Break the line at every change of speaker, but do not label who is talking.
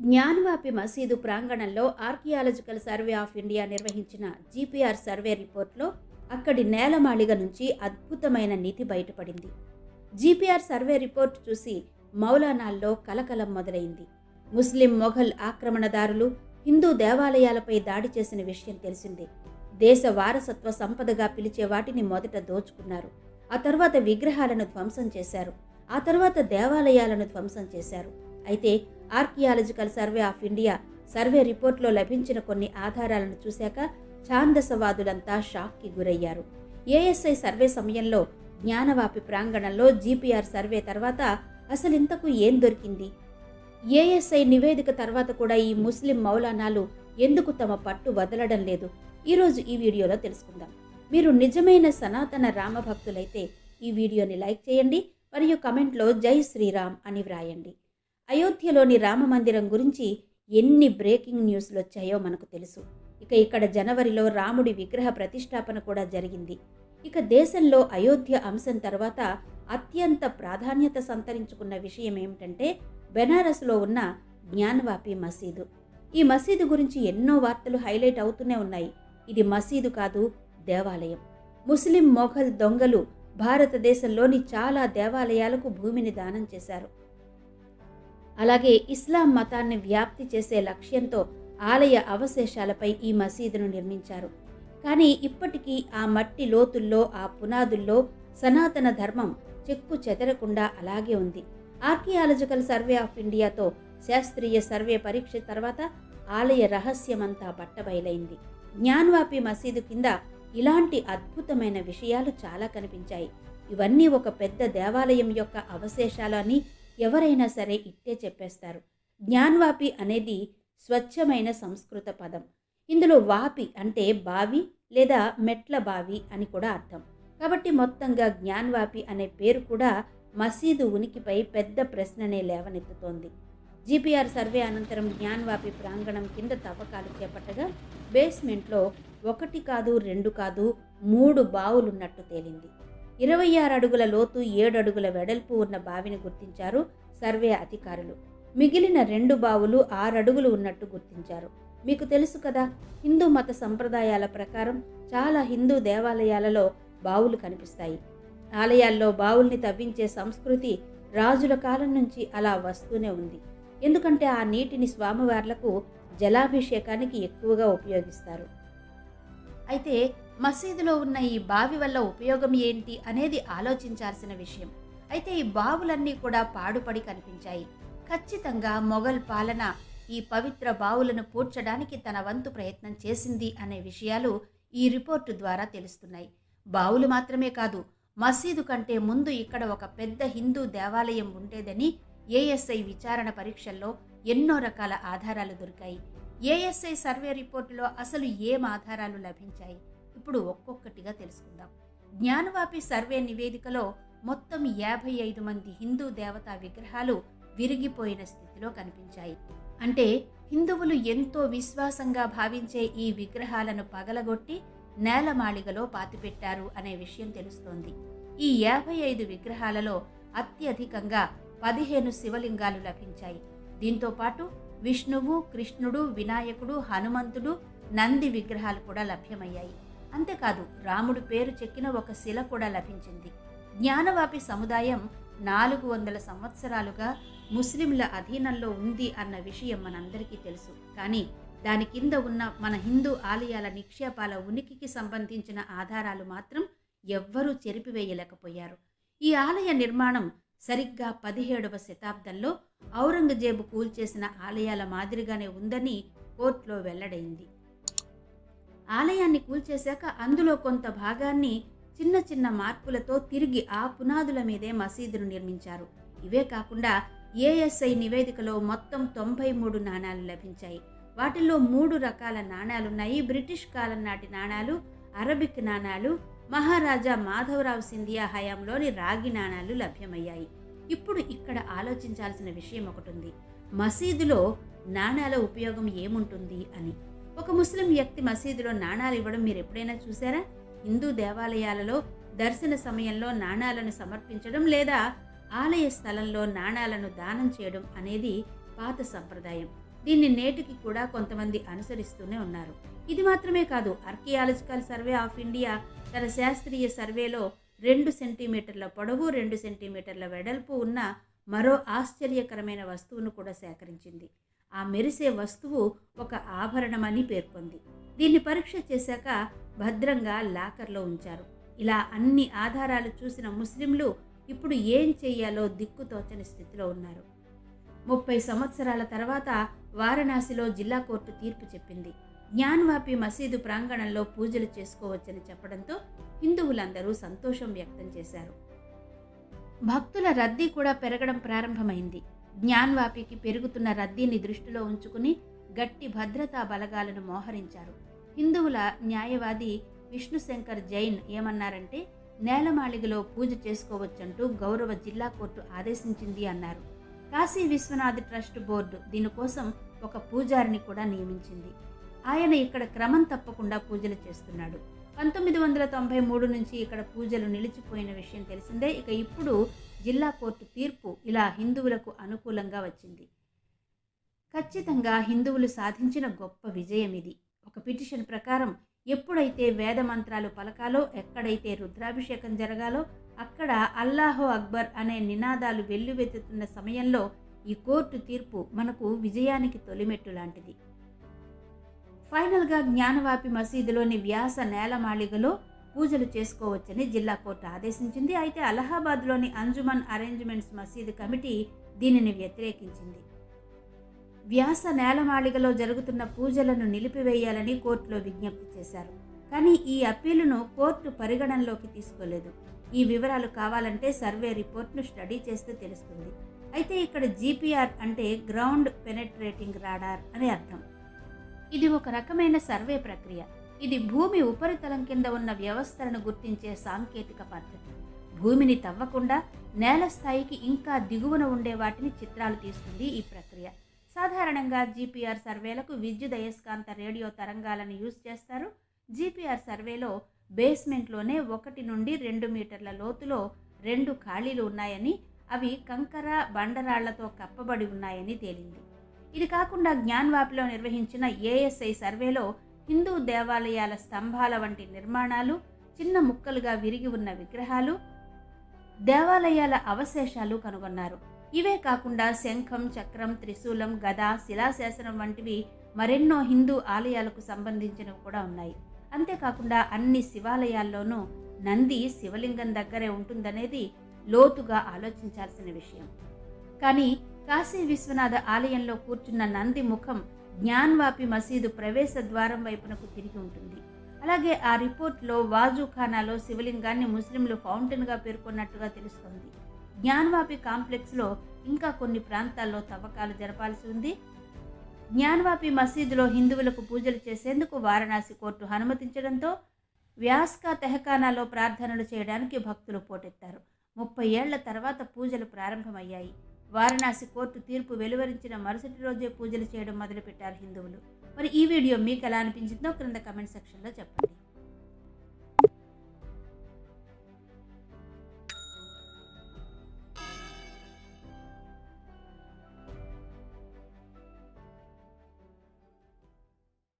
జ్ఞానవాపి మసీదు ప్రాంగణంలో archaeological survey of India నిర్వహించిన జీపీఆర్ సర్వే రిపోర్ట్లో అక్కడి నేలమాళిగ నుంచి అద్భుతమైన నిధి బయటపడింది. జీపీఆర్ సర్వే రిపోర్ట్ చూసి మౌలానాల్లో కలకలం మొదలైంది. ముస్లిం మొఘల్ ఆక్రమణదారులు హిందూ దేవాలయాలపై దాడి చేసిన విషయం తెలిసిందే. దేశ వారసత్వ సంపదగా పిలిచే వాటిని మొదట దోచుకున్నారు. ఆ తర్వాత విగ్రహాలను ధ్వంసం చేశారు. ఆ తర్వాత దేవాలయాలను ధ్వంసం చేశారు. అయితే archaeological survey of India survey రిపోర్ట్లో లభించిన కొన్ని ఆధారాలను చూశాక ఛాందసవాదులంతా షాక్కి గురయ్యారు. ఏఎస్ఐ సర్వే సమయంలో జ్ఞానవాపి ప్రాంగణంలో జీపీఆర్ సర్వే తర్వాత అసలు ఇంతకు ఏం దొరికింది? ఏఎస్ఐ నివేదిక తర్వాత కూడా ఈ ముస్లిం మౌలానాలు ఎందుకు తమ పట్టు వదలడం లేదు? ఈరోజు ఈ వీడియోలో తెలుసుకుందాం. మీరు నిజమైన సనాతన రామభక్తులైతే ఈ వీడియోని లైక్ చేయండి మరియు కమెంట్లో జై శ్రీరామ్ అని వ్రాయండి. అయోధ్యలోని రామ మందిరం గురించి ఎన్ని బ్రేకింగ్ న్యూస్లు వచ్చాయో మనకు తెలుసు. ఇక ఇక్కడ జనవరిలో రాముడి విగ్రహ ప్రతిష్టాపన కూడా జరిగింది. ఇక దేశంలో అయోధ్య అంశం తర్వాత అత్యంత ప్రాధాన్యత సంతరించుకున్న విషయం ఏమిటంటే బెనారస్లో ఉన్న జ్ఞాన్వాపి మసీదు. ఈ మసీదు గురించి ఎన్నో వార్తలు హైలైట్ అవుతూనే ఉన్నాయి. ఇది మసీదు కాదు దేవాలయం. ముస్లిం మొఘల్ దొంగలు భారతదేశంలోని చాలా దేవాలయాలకు భూమిని దానం చేశారు. అలాగే ఇస్లాం మతాన్ని వ్యాప్తి చేసే లక్ష్యంతో ఆలయ అవశేషాలపై ఈ మసీదును నిర్మించారు. కానీ ఇప్పటికీ ఆ మట్టి లోతుల్లో ఆ పునాదుల్లో సనాతన ధర్మం చెక్కు చెదరకుండా అలాగే ఉంది. ఆర్కియాలజికల్ సర్వే ఆఫ్ ఇండియాతో శాస్త్రీయ సర్వే పరీక్ష తర్వాత ఆలయ రహస్యమంతా బట్టబయలైంది జ్ఞాన్వాపి మసీదు కింద ఇలాంటి అద్భుతమైన విషయాలు చాలా కనిపించాయి. ఇవన్నీ ఒక పెద్ద దేవాలయం యొక్క అవశేషాలు అని ఎవరైనా సరే ఇట్టే చెప్పేస్తారు. జ్ఞాన్వాపి అనేది స్వచ్ఛమైన సంస్కృత పదం. ఇందులో వాపి అంటే బావి లేదా మెట్ల బావి అని కూడా అర్థం. కాబట్టి మొత్తంగా జ్ఞాన్వాపి అనే పేరు కూడా మసీదు ఉనికిపై పెద్ద ప్రశ్ననే లేవనెత్తుతోంది. జీపీఆర్ సర్వే అనంతరం జ్ఞాన్వాపి ప్రాంగణం కింద తవ్వకాలు చేపట్టగా బేస్మెంట్లో ఒకటి కాదు రెండు కాదు మూడు బావులున్నట్టు తేలింది. ఇరవై ఆరు అడుగుల లోతు ఏడు అడుగుల వెడల్పు ఉన్న బావిని గుర్తించారు సర్వే అధికారులు. మిగిలిన రెండు బావులు ఆరు అడుగులు ఉన్నట్టు గుర్తించారు. మీకు తెలుసు కదా హిందూ మత సంప్రదాయాల ప్రకారం చాలా హిందూ దేవాలయాలలో బావులు కనిపిస్తాయి. ఆలయాల్లో బావుల్ని తవ్వించే సంస్కృతి రాజుల కాలం నుంచి అలా వస్తూనే ఉంది. ఎందుకంటే ఆ నీటిని స్వామివార్లకు జలాభిషేకానికి ఎక్కువగా ఉపయోగిస్తారు. అయితే మసీదులో ఉన్న ఈ బావి వల్ల ఉపయోగం ఏంటి అనేది ఆలోచించాల్సిన విషయం. అయితే ఈ బావులన్నీ కూడా పాడుపడి కనిపించాయి. ఖచ్చితంగా మొఘల్ పాలన ఈ పవిత్ర బావులను పూడ్చడానికి తన వంతు ప్రయత్నం చేసింది అనే విషయాలు ఈ రిపోర్టు ద్వారా తెలుస్తున్నాయి. బావులు మాత్రమే కాదు మసీదు కంటే ముందు ఇక్కడ ఒక పెద్ద హిందూ దేవాలయం ఉండేదని ఏఎస్ఐ విచారణ పరీక్షల్లో ఎన్నో రకాల ఆధారాలు దొరికాయి. ఏఎస్ఐ సర్వే రిపోర్టులో అసలు ఏం ఆధారాలు లభించాయి? ఇప్పుడు ఒక్కొక్కటిగా తెలుసుకుందాం. జ్ఞానవాపి సర్వే నివేదికలో మొత్తం యాభై ఐదు మంది హిందూ దేవతా విగ్రహాలు విరిగిపోయిన స్థితిలో కనిపించాయి. అంటే హిందువులు ఎంతో విశ్వాసంగా భావించే ఈ విగ్రహాలను పగలగొట్టి నేలమాళిగలో పాతిపెట్టారు అనే విషయం తెలుస్తోంది. ఈ యాభై ఐదు విగ్రహాలలో అత్యధికంగా పదిహేను శివలింగాలు లభించాయి. దీంతో పాటు విష్ణువు కృష్ణుడు వినాయకుడు హనుమంతుడు నంది విగ్రహాలు కూడా లభ్యమయ్యాయి. అంతేకాదు రాముడు పేరు చెక్కిన ఒక శిల కూడా లభించింది. జ్ఞానవాపి సముదాయం నాలుగు వందల సంవత్సరాలుగా ముస్లింల అధీనంలో ఉంది అన్న విషయం మనందరికీ తెలుసు. కానీ దాని కింద ఉన్న మన హిందూ ఆలయాల నిక్షేపాల ఉనికికి సంబంధించిన ఆధారాలు మాత్రం ఎవ్వరూ చెరిపివేయలేకపోయారు. ఈ ఆలయ నిర్మాణం సరిగ్గా పదిహేడవ శతాబ్దంలో ఔరంగజేబు కూల్చేసిన ఆలయాల మాదిరిగానే ఉందని కోర్టులో వెల్లడైంది. ఆలయాన్ని కూల్చేశాక అందులో కొంత భాగాన్ని చిన్న చిన్న మార్పులతో తిరిగి ఆ పునాదుల మీదే మసీదును నిర్మించారు. ఇవే కాకుండా ఏఎస్ఐ నివేదికలో మొత్తం తొంభై మూడు నాణాలు లభించాయి. వాటిల్లో మూడు రకాల నాణాలున్నాయి. బ్రిటిష్ కాలం నాటి నాణాలు అరబిక్ నాణాలు మహారాజా మాధవరావు సింధియా హయాంలోని రాగి నాణాలు లభ్యమయ్యాయి. ఇప్పుడు ఇక్కడ ఆలోచించాల్సిన విషయం ఒకటి ఉంది. మసీదులో నాణాల ఉపయోగం ఏముంటుంది అని. ఒక ముస్లిం వ్యక్తి మసీదులో నాణాలు ఇవ్వడం మీరు ఎప్పుడైనా చూసారా? హిందూ దేవాలయాలలో దర్శన సమయంలో నాణాలను సమర్పించడం లేదా ఆలయ స్థలంలో నాణాలను దానం చేయడం అనేది పాత సంప్రదాయం. దీన్ని నేటికి కూడా కొంతమంది అనుసరిస్తూనే ఉన్నారు. ఇది మాత్రమే కాదు ఆర్కియాలజికల్ సర్వే ఆఫ్ ఇండియా తన శాస్త్రీయ సర్వేలో రెండు సెంటీమీటర్ల పొడవు రెండు సెంటీమీటర్ల వెడల్పు ఉన్న మరో ఆశ్చర్యకరమైన వస్తువును కూడా సేకరించింది. ఆ మెరిసే వస్తువు ఒక ఆభరణమని పేర్కొంది. దీన్ని పరీక్ష చేశాక భద్రంగా లాకర్లో ఉంచారు. ఇలా అన్ని ఆధారాలు చూసిన ముస్లింలు ఇప్పుడు ఏం చేయాలో దిక్కుతోచని స్థితిలో ఉన్నారు. ముప్పై సంవత్సరాల తర్వాత వారణాసిలో జిల్లా కోర్టు తీర్పు చెప్పింది. జ్ఞాన్వాపి మసీదు ప్రాంగణంలో పూజలు చేసుకోవచ్చని చెప్పడంతో హిందువులందరూ సంతోషం వ్యక్తం చేశారు. భక్తుల రద్దీ కూడా పెరగడం ప్రారంభమైంది. జ్ఞాన్వాపికి పెరుగుతున్న రద్దీని దృష్టిలో ఉంచుకుని గట్టి భద్రతా బలగాలను మోహరించారు. హిందువుల న్యాయవాది విష్ణుశంకర్ జైన్ ఏమన్నారంటే నేలమాళిగలో పూజ చేసుకోవచ్చంటూ గౌరవ జిల్లా కోర్టు ఆదేశించింది అన్నారు. కాశీ విశ్వనాథ్ ట్రస్ట్ బోర్డు దీనికోసం ఒక పూజారిని కూడా నియమించింది. ఆయన ఇక్కడ క్రమం తప్పకుండా పూజలు చేస్తున్నాడు. పంతొమ్మిది వందల తొంభై మూడు నుంచి ఇక్కడ పూజలు నిలిచిపోయిన విషయం తెలిసిందే. ఇక ఇప్పుడు జిల్లా కోర్టు తీర్పు ఇలా హిందువులకు అనుకూలంగా వచ్చింది. ఖచ్చితంగా హిందువులు సాధించిన గొప్ప విజయం ఇది ఒక పిటిషన్ ప్రకారం ఎప్పుడైతే వేద మంత్రాలు పలకాలో ఎక్కడైతే రుద్రాభిషేకం జరగాలో అక్కడ అల్లాహో అక్బర్ అనే నినాదాలు వెల్లువెత్తుతున్న సమయంలో ఈ కోర్టు తీర్పు మనకు విజయానికి తొలిమెట్టు లాంటిది. ఫైనల్గా జ్ఞానవాపి మసీదులోని వ్యాస నేలమాళిగలో పూజలు చేసుకోవచ్చని జిల్లా కోర్టు ఆదేశించింది. అయితే అలహాబాద్లోని అంజుమన్ అరేంజ్మెంట్స్ మసీదు కమిటీ దీనిని వ్యతిరేకించింది. వ్యాస నేలమాళిగలో జరుగుతున్న పూజలను నిలిపివేయాలని కోర్టులో విజ్ఞప్తి చేశారు. కానీ ఈ అప్పీలును కోర్టు పరిగణనలోకి తీసుకోలేదు. ఈ వివరాలు కావాలంటే సర్వే రిపోర్ట్ను స్టడీ చేస్తే తెలుస్తుంది. అయితే ఇక్కడ జీపీఆర్ అంటే గ్రౌండ్ పెనెట్రేటింగ్ రాడార్ అని అర్థం. ఇది ఒక రకమైన సర్వే ప్రక్రియ. ఇది భూమి ఉపరితలం కింద ఉన్న వ్యవస్థలను గుర్తించే సాంకేతిక పద్ధతి. భూమిని తవ్వకుండా నేల స్థాయికి ఇంకా దిగువన ఉండే వాటిని చిత్రాలు తీస్తుంది ఈ ప్రక్రియ. సాధారణంగా జీపీఆర్ సర్వేలకు విద్యుత్ అయస్కాంత రేడియో తరంగాలను యూజ్ చేస్తారు. జీపీఆర్ సర్వేలో బేస్మెంట్లోనే ఒకటి నుండి రెండు మీటర్ల లోతులో రెండు ఖాళీలు ఉన్నాయని అవి కంకర బండరాళ్ళతో కప్పబడి ఉన్నాయని తేలింది. ఇది కాకుండా జ్ఞాన్వాపిలో నిర్వహించిన ఏఎస్ఐ సర్వేలో హిందూ దేవాలయాల స్తంభాల వంటి నిర్మాణాలు చిన్న ముక్కలుగా విరిగి ఉన్న విగ్రహాలు దేవాలయాల అవశేషాలు కనుగొన్నారు. ఇవే కాకుండా శంఖం చక్రం త్రిశూలం గద శిలాశాసనం వంటివి మరెన్నో హిందూ ఆలయాలకు సంబంధించినవి కూడా ఉన్నాయి. అంతేకాకుండా అన్ని శివాలయాల్లోనూ నంది శివలింగం దగ్గరే ఉంటుందనేది లోతుగా ఆలోచించాల్సిన విషయం. కానీ కాశీ విశ్వనాథ ఆలయంలో కూర్చున్న నంది ముఖం జ్ఞాన్వాపి మసీదు ప్రవేశ ద్వారం వైపునకు తిరిగి ఉంటుంది. అలాగే ఆ రిపోర్ట్లో వాజుఖానాలో శివలింగాన్ని ముస్లింలు ఫౌంటైన్గా పేర్కొన్నట్టుగా తెలుస్తోంది. జ్ఞాన్వాపి కాంప్లెక్స్లో ఇంకా కొన్ని ప్రాంతాల్లో తవ్వకాలు జరపాల్సి ఉంది. జ్ఞాన్వాపి మసీదులో హిందువులకు పూజలు చేసేందుకు వారణాసి కోర్టు అనుమతించడంతో వ్యాస్కా తెహకానాలో ప్రార్థనలు చేయడానికి భక్తులు పోటెత్తారు. ముప్పై ఏళ్ళ తర్వాత పూజలు ప్రారంభమయ్యాయి. వారణాసి కోర్టు తీర్పు వెలువరించిన మరుసటి రోజే పూజలు చేయడం మొదలుపెట్టారు హిందువులు. మరి ఈ వీడియో మీకు ఎలా అనిపించిందో క్రింద కమెంట్ సెక్షన్లో చెప్పండి.